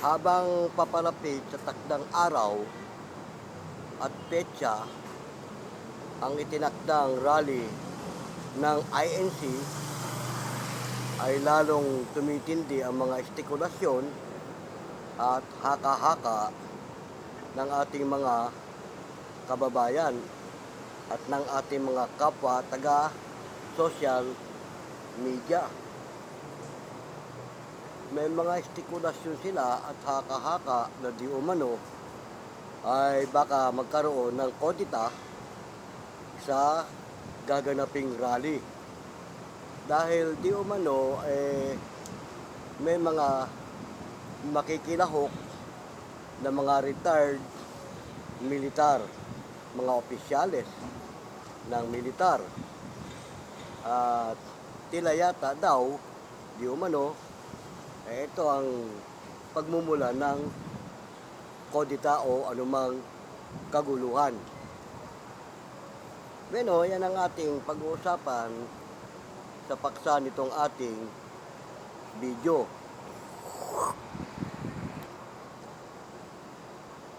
habang papalapit sa takdang araw at petsa ang itinakdang rally ng INC ay lalong tumitindi ang mga estikulasyon at haka-haka ng ating mga kababayan at ng ating mga kapwa taga social media. May mga estikulasyon sila at haka-haka na di umano ay baka magkaroon ng kodita sa gaganaping rally. Dahil di umano eh, may mga makikilahok na mga retired militar, mga opisyales ng militar. At tila yata daw, di umano, eh, ito ang pagmumula ng kodita o anumang kaguluhan. Bueno, yan ang ating pag-uusapan sa paksa nitong ating video.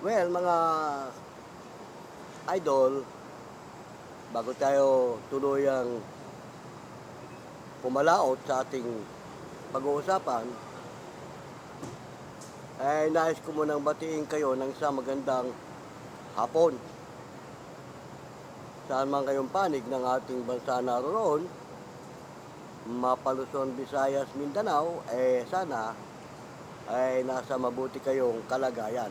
Well, mga idol, bago tayo tuluyang pumalaot sa ating pag-uusapan, ay nais ko munang batiin kayo ng isang magandang hapon. Saan man kayong panig ng ating bansa naroon, Mapaluson, Visayas, Mindanao, eh sana ay nasa mabuti kayong kalagayan.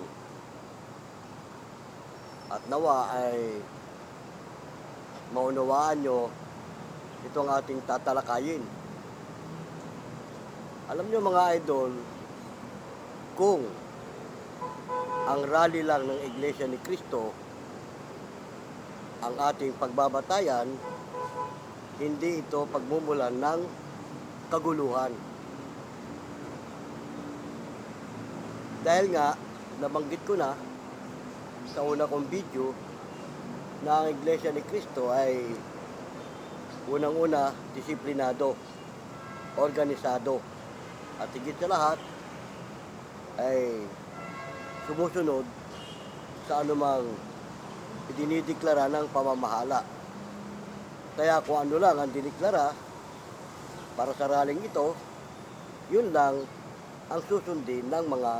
At nawa ay maunawaan nyo itong ating tatalakayin. Alam nyo mga idol, kung ang rally lang ng Iglesia ni Cristo ang ating pagbabatayan, hindi ito pagmumulan ng kaguluhan. Dahil nga, nabanggit ko na sa una kong video na ang Iglesia ni Cristo ay unang-una disiplinado, organisado, at higit sa lahat ay sumusunod sa anumang idinideklara ng pamamahala. Kaya kung ano lang ang diniklara para sa raling ito, yun lang ang susundin ng mga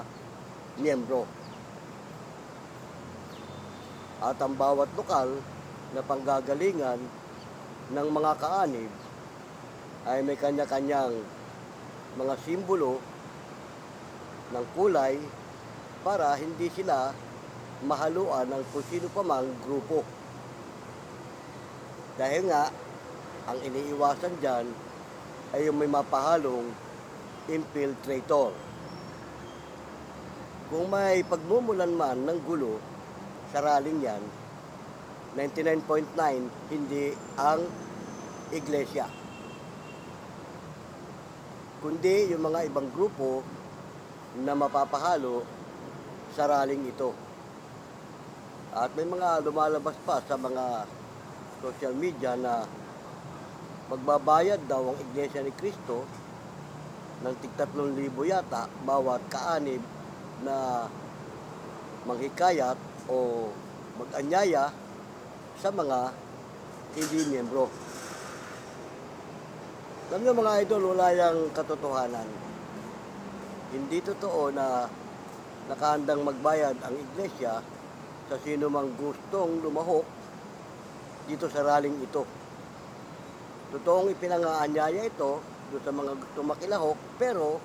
miyembro. At ang bawat lokal na panggagalingan ng mga kaanib ay may kanya-kanyang mga simbolo ng kulay para hindi sila mahaluan ng kung sino pa mang grupo. Dahil nga, ang iniiwasan dyan ay yung may mapahalong infiltrator. Kung may pagmumulan man ng gulo sa raling yan, 99.9 hindi ang iglesia. Kundi yung mga ibang grupo na mapapahalo sa raling ito. At may mga lumalabas pa sa mga social media na magbabayad daw ang Iglesia ni Cristo ng tig 3,000 yata bawat kaanib na manghikayat o mag-anyaya sa mga hindi miyembro. Alam mga idol, wala yung katotohanan. Hindi totoo na nakahandang magbayad ang iglesia sa sino mang gustong lumahok dito sa raling ito. Totoong ipinangaanyaya ito doon sa mga gustong makilahok, pero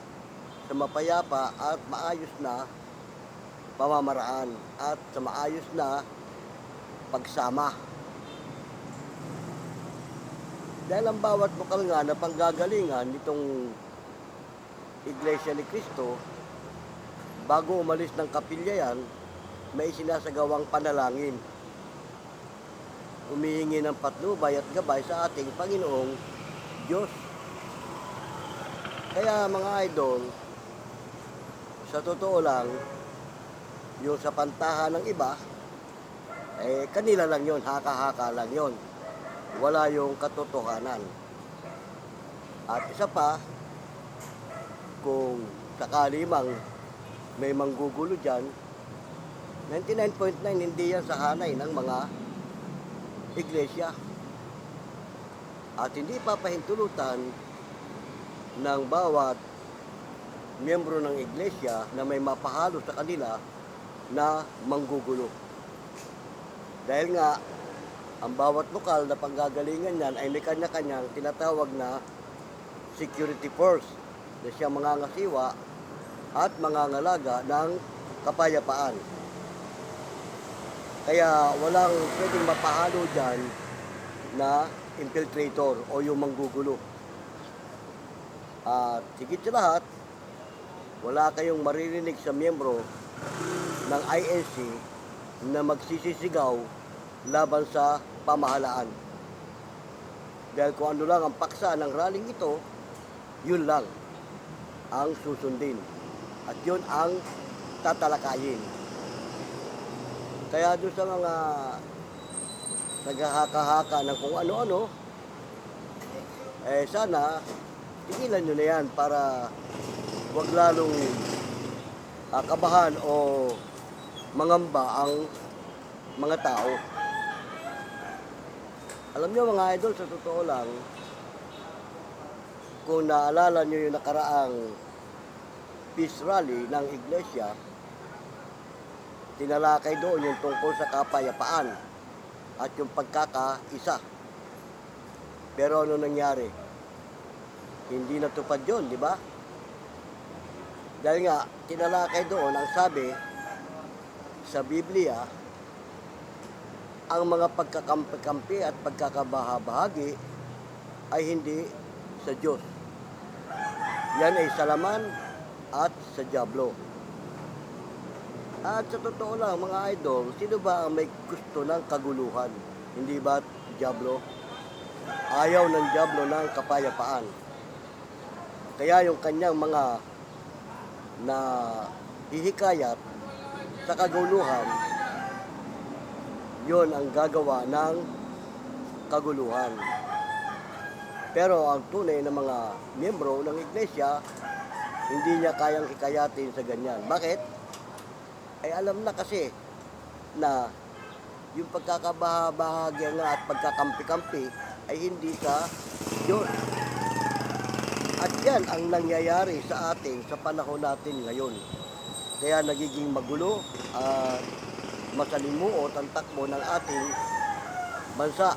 sa mapayapa at maayos na pamamaraan at sa maayos na pagsama. Dahil ang bawat lokal nga na panggagalingan nitong Iglesia ni Cristo, bago umalis ng kapilya yan, may sinasagawang panalangin. Humihingi ng patnubay at gabay sa ating Panginoong Diyos. Kaya mga idol, sa totoo lang, yung sa pantahan ng iba, eh kanila lang yon haka-haka lang yon Wala yung katotohanan. At isa pa, kung sakali mang may manggugulo dyan. 99.9 hindi yan sa hanay ng mga iglesia. At hindi papahintulutan ng bawat miyembro ng iglesia na may mapahalo sa kanila na manggugulo. Dahil nga, ang bawat lokal na panggagalingan niyan ay may kanya-kanyang tinatawag na security force na siyang mangangasiwa at mangangalaga ng kapayapaan. Kaya walang pwedeng mapahalo dyan na infiltrator o yung manggugulo. At higit sa lahat, wala kayong maririnig sa miyembro ng INC na magsisisigaw laban sa pamahalaan. Dahil kung ano lang ang paksa ng rallying ito, yun lang ang susundin. At yun ang tatalakayin. Kaya doon sa mga naghahaka-haka ng kung ano-ano, eh sana tigilan nyo na yan para wag lalong kabahan o mangamba ang mga tao. Alam nyo mga idol, sa totoo lang, kung naalala nyo yung nakaraang peace rally ng iglesia, tinalakay doon yung tungkol sa kapayapaan at yung pagkakaisa. Pero ano nangyari? Hindi natupad yun, di ba? Dahil nga, tinalakay doon ang sabi sa Biblia, ang mga pagkakampi-kampi at pagkakabahabahagi ay hindi sa Diyos. Yan ay sa laman at sa Diablo. At sa totoo lang, mga idol, sino ba ang may gusto ng kaguluhan? Hindi ba Diablo? Ayaw ng Diablo ng kapayapaan. Kaya yung kanyang mga na hihikayat sa kaguluhan, yon ang gagawa ng kaguluhan. Pero ang tunay na mga miyembro ng iglesia, hindi niya kayang hikayatin sa ganyan. Bakit? Ay alam na kasi na yung pagkakabahabahagya nga at pagkakampi-kampi ay hindi sa Diyos. At yan ang nangyayari sa atin sa panahon natin ngayon. Kaya nagiging magulo at masalimuot ang takbo ng ating bansa.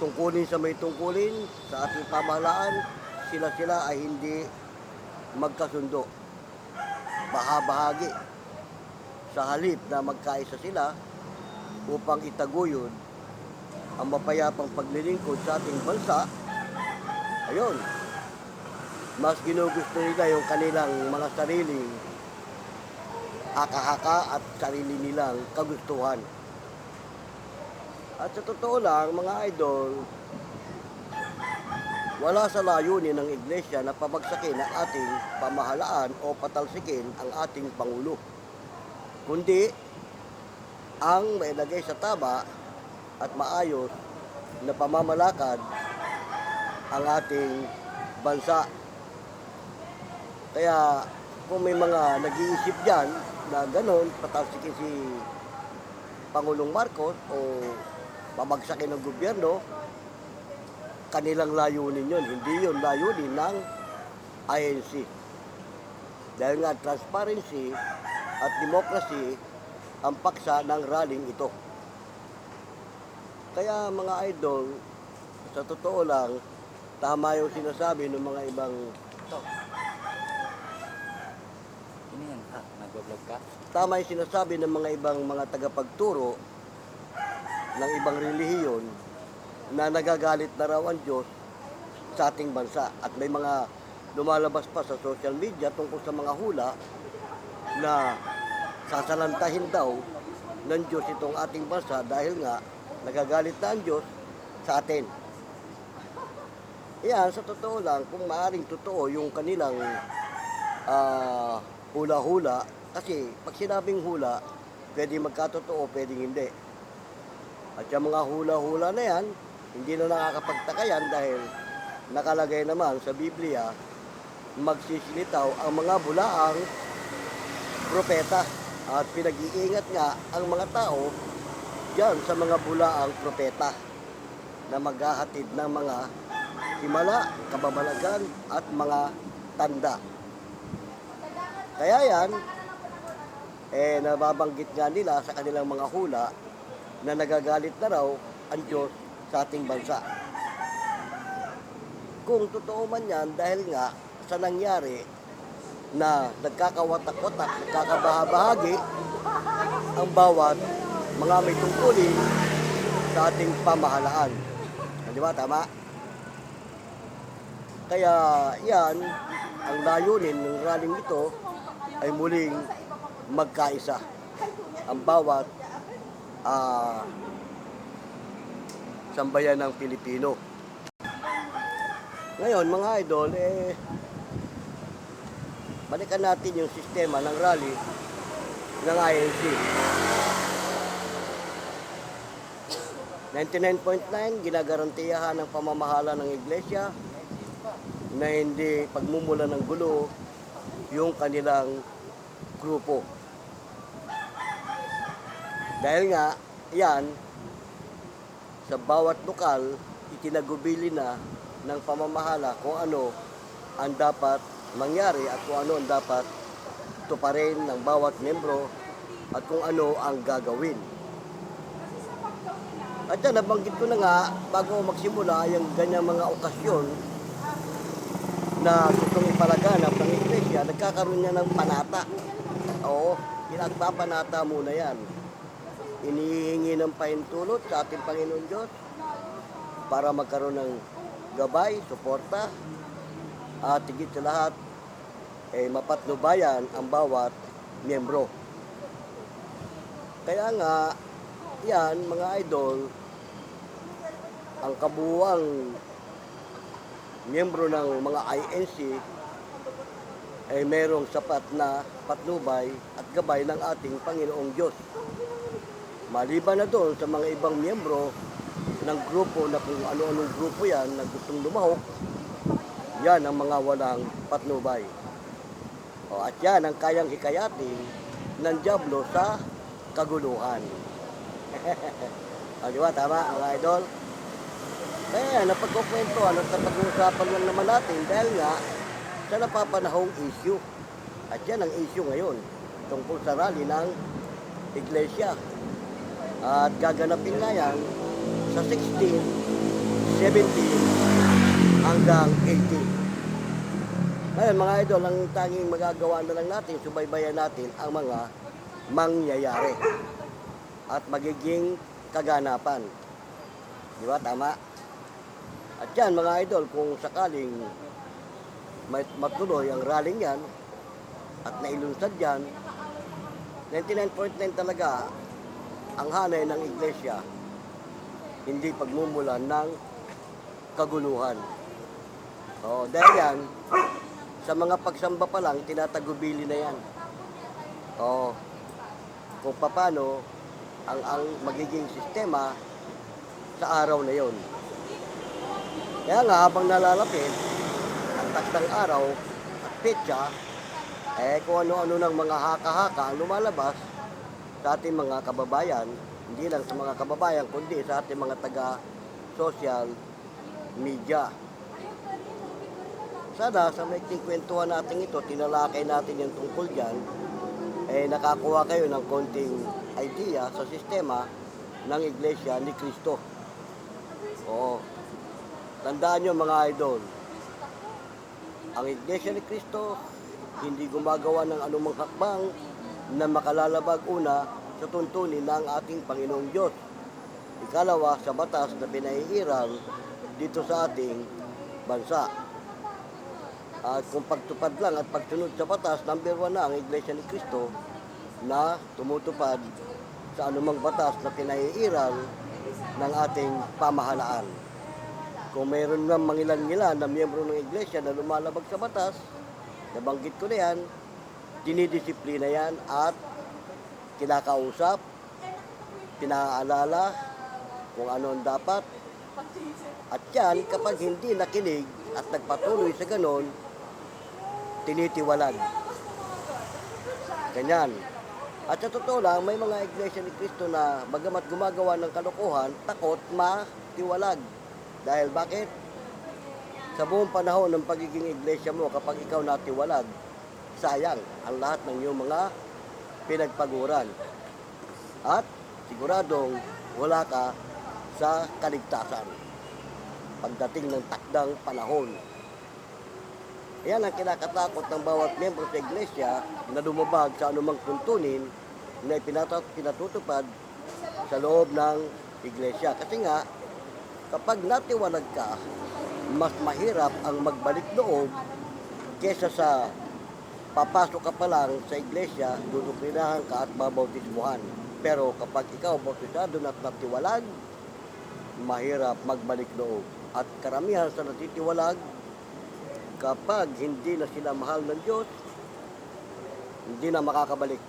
Tungkulin sa may tungkulin sa ating pamahalaan, sila-sila ay hindi magkasundo. Bahabahagi. Sa halip na magkaisa sila upang itaguyod ang mapayapang paglilingkod sa ating bansa, ayun, mas ginugusto nila yung kanilang mga sariling haka-haka at sarili nilang kagustuhan. At sa totoo lang, mga idol, wala sa layunin ng iglesia na pabagsakin ang ating pamahalaan o patalsikin ang ating Pangulo. Kundi, ang mailagay sa tama at maayos na pamamalakad ang ating bansa. Kaya kung may mga nag-iisip dyan na gano'n, patalsikin si Pangulong Marcos o babagsakin ng gobyerno, kanilang layunin yun. Hindi yun layunin ng INC. Dahil nga transparency at democracy ang paksa ng rallying ito. Kaya mga idol, sa totoo lang, tama yung sinasabi ng mga ibang Ito. Ano yan? Ha? Nag-vlog ka? tama yung sinasabi ng mga ibang mga tagapagturo ng ibang relihiyon na nagagalit na raw ang Diyos sa ating bansa. At may mga lumalabas pa sa social media tungkol sa mga hula na sasalantahin daw ng Diyos itong ating bansa dahil nga nagagalit na ang Diyos sa atin. Yan, sa totoo lang, kung maaring totoo yung kanilang ah, hula-hula, kasi pag sinabing hula, pwede magkatotoo, pwedeng hindi. At yung mga hula-hula na yan, hindi na nakakapagtaka yan dahil nakalagay naman sa Biblia magsisilitaw ang mga bulaang propeta. At pinag-iingat nga ang mga tao diyan sa mga bulaang propeta na maghahatid ng mga himala, kababalagan at mga tanda. Kaya yan, eh nababanggit nga nila sa kanilang mga hula na nagagalit na raw ang Diyos sa ating bansa. Kung totoo man yan, dahil nga sa nangyari na nagkakawatak-watak, nagkakabahabahagi ang bawat mga may tungkulin sa ating pamahalaan. Di ba? Tama? Kaya yan, ang layunin ng rallying ito ay muling magkaisa ang bawat ah, sambayan ng Pilipino. Ngayon, mga idol, eh, balikan natin yung sistema ng rally ng INC. 99.9, ginagarantiyahan ng pamamahala ng iglesia na hindi pagmumula ng gulo yung kanilang grupo. Dahil nga, yan, sa bawat lokal, itinagubili na ng pamamahala kung ano ang dapat mangyari at kung ano ang dapat tuparin ng bawat membro at kung ano ang gagawin. At yan, nabanggit ko na nga, bago magsimula yung ganyang mga okasyon na gustong ipalaganap ng iglesia, nagkakaroon niya ng panata. Oo, pinagpapanata muna yan. Inihingi ng pahintulot sa ating Panginoon Diyos para magkaroon ng gabay, suporta, at higit sa lahat, eh, mapatnubayan ang bawat miyembro. Kaya nga, yan, mga idol, ang kabuuang miyembro ng mga INC ay merong sapat na patnubay at gabay ng ating Panginoong Diyos. Maliban na doon sa mga ibang miyembro ng grupo na kung ano-anong grupo yan na gustong lumahok, yan ang mga walang patnubay. O, at yan ang kayang hikayatin ng Diablo sa kaguluhan. o, di ba? Tama, mga idol? Kaya napagkukwentuhan at napag-uusapan lang naman natin dahil nga sa napapanahong issue. At yan ang issue ngayon tungkol sa rally ng iglesia. At gaganapin nga yan sa 16, 17 hanggang 18. Ngayon mga idol, ang tanging magagawa na lang natin, subaybayan natin ang mga mangyayari at magiging kaganapan. Di ba? Tama? At yan mga idol, kung sakaling matuloy ang rallying yan at nailunsad yan, 99.9 talaga ang hanay ng iglesia, hindi pagmumulan ng kaguluhan. O, dahil yan, sa mga pagsamba pa lang, tinatagubili na yan. O, kung paano ang, ang magiging sistema sa araw na yon. Kaya nga, habang nalalapit, ang taktang araw at petsa, eh kung ano-ano ng mga haka-haka lumalabas sa ating mga kababayan, hindi lang sa mga kababayan, kundi sa ating mga taga-social media. Sana sa maikling kwentuhan natin ito, tinalakay natin yung tungkol dyan, eh nakakuha kayo ng konting idea sa sistema ng Iglesia ni Cristo. Oo. Tandaan nyo mga idol, ang Iglesia ni Cristo hindi gumagawa ng anumang hakbang na makalalabag una sa tuntunin ng ating Panginoong Diyos. Ikalawa, sa batas na pinahihiral dito sa ating bansa. At kung pagtupad lang at pagsunod sa batas, number one na ang Iglesia ni Cristo na tumutupad sa anumang batas na pinahihiral ng ating pamahalaan. Kung mayroon nga mangilan-ngilan na miyembro ng iglesia na lumalabag sa batas, nabanggit ko na yan, dinidisiplina yan at kinakausap, pinaalala kung ano ang dapat. At yan, kapag hindi nakinig at nagpatuloy sa ganon, tinitiwalag. Ganyan. At sa totoo lang, may mga iglesia ni Kristo na bagamat gumagawa ng kalokohan, takot matiwalag. Dahil bakit? Sa buong panahon ng pagiging iglesia mo, kapag ikaw natiwalag, sayang ang lahat ng iyong mga pinagpaguran. At siguradong wala ka sa kaligtasan pagdating ng takdang panahon. Yan ang kinakatakot ng bawat miyembro sa iglesia na lumabag sa anumang tuntunin na ipinata- pinatutupad sa loob ng iglesia. Kasi nga, kapag natiwalag ka, mas mahirap ang magbalik loob kesa sa papasok ka pa lang sa iglesia, duduklinahan ka at babautismuhan. Pero kapag ikaw bautisado at natiwalag, mahirap magbalik loob. At karamihan sa natitiwalag, kapag hindi na sila mahal ng Diyos, hindi na makakabalik.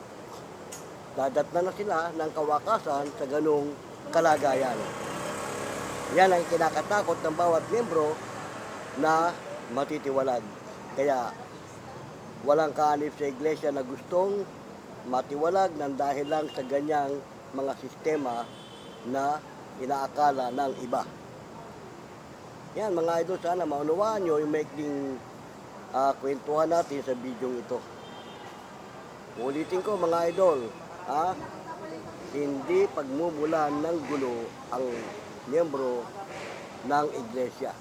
Dadat na na sila ng kawakasan sa ganong kalagayan. Yan ang kinakatakot ng bawat miyembro na matitiwalag. Kaya walang kaanib sa iglesia na gustong matiwalag ng dahil lang sa ganyang mga sistema na inaakala ng iba. Yan mga idol, sana maunawaan nyo yung maikling ah, kwentuhan natin sa video ito. Ulitin ko mga idol, ha? hindi pagmumulan ng gulo ang miyembro ng iglesia.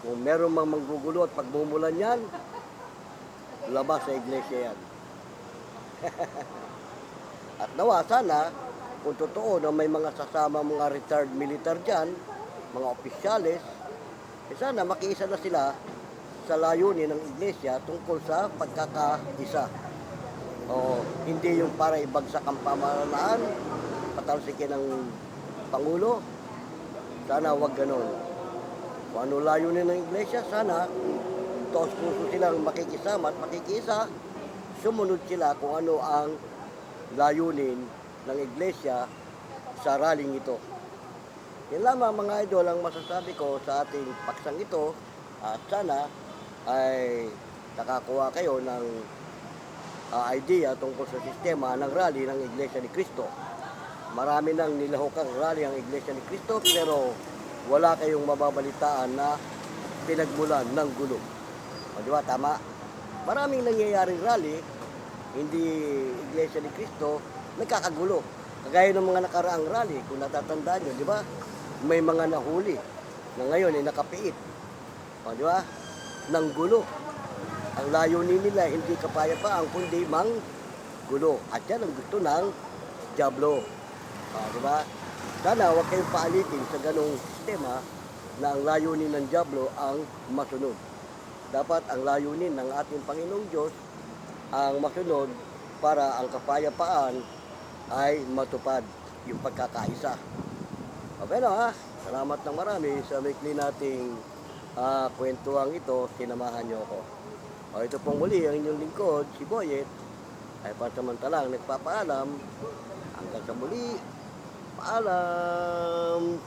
Kung meron mang manggugulo at pagmumulan yan, labas sa iglesia yan. At nawa sana, kung totoo na may mga sasama mga retired military dyan, mga opisyalis, eh sana makiisa na sila sa layunin ng iglesia tungkol sa pagkakaisa. O hindi yung para ibagsak ang pamahalaan, patalsikin ng Pangulo. Sana wag ganon. Kung ano layunin ng iglesia, sana tos puso silang makikisama at makikisa, sumunod sila kung ano ang layunin ng iglesia sa raling ito. Yan lamang mga idol ang masasabi ko sa ating paksang ito at sana ay nakakuha kayo ng ah, idea tungkol sa sistema ng rally ng Iglesia ni Cristo. Marami nang nilahokang rally ang Iglesia ni Cristo pero wala kayong mababalitaan na pinagmulan ng gulo. O di tama? Maraming nangyayaring rally, hindi Iglesia ni Cristo, nagkakagulo. Kagaya ng mga nakaraang rally, kung natatandaan nyo, di ba? May mga nahuli na ngayon ay nakapiit. O di ba? Nang gulo. Ang layunin nila hindi kapayapaan kundi mang gulo. At yan ang gusto ng Diablo. Ah, di ba? Sana huwag kayong paalitin sa ganong sistema na ang layunin ng Diablo ang masunod. Dapat ang layunin ng ating Panginoong Diyos ang masunod para ang kapayapaan ay matupad yung pagkakaisa. Okay na ha? Salamat ng marami sa maikli nating ah, kwentuang ito. Sinamahan niyo ako. O ito pong muli ang inyong lingkod, si Boyet, ay pansamantalang nagpapaalam. Hanggang sa muli, paalam!